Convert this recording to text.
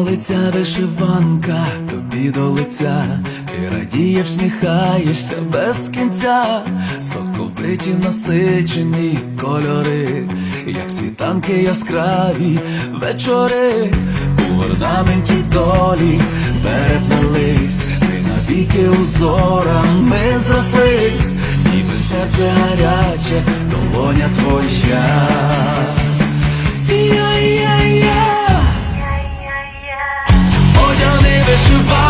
лиця вишиванка, тобі до лиця, ти радієш, всміхаєшся без кінця, соковиті насичені кольори, як світанки яскраві вечори, у орнаменті долі переплелись, ми навіки узорами зрослись, ніби серце гаряче, долоня твоя. survive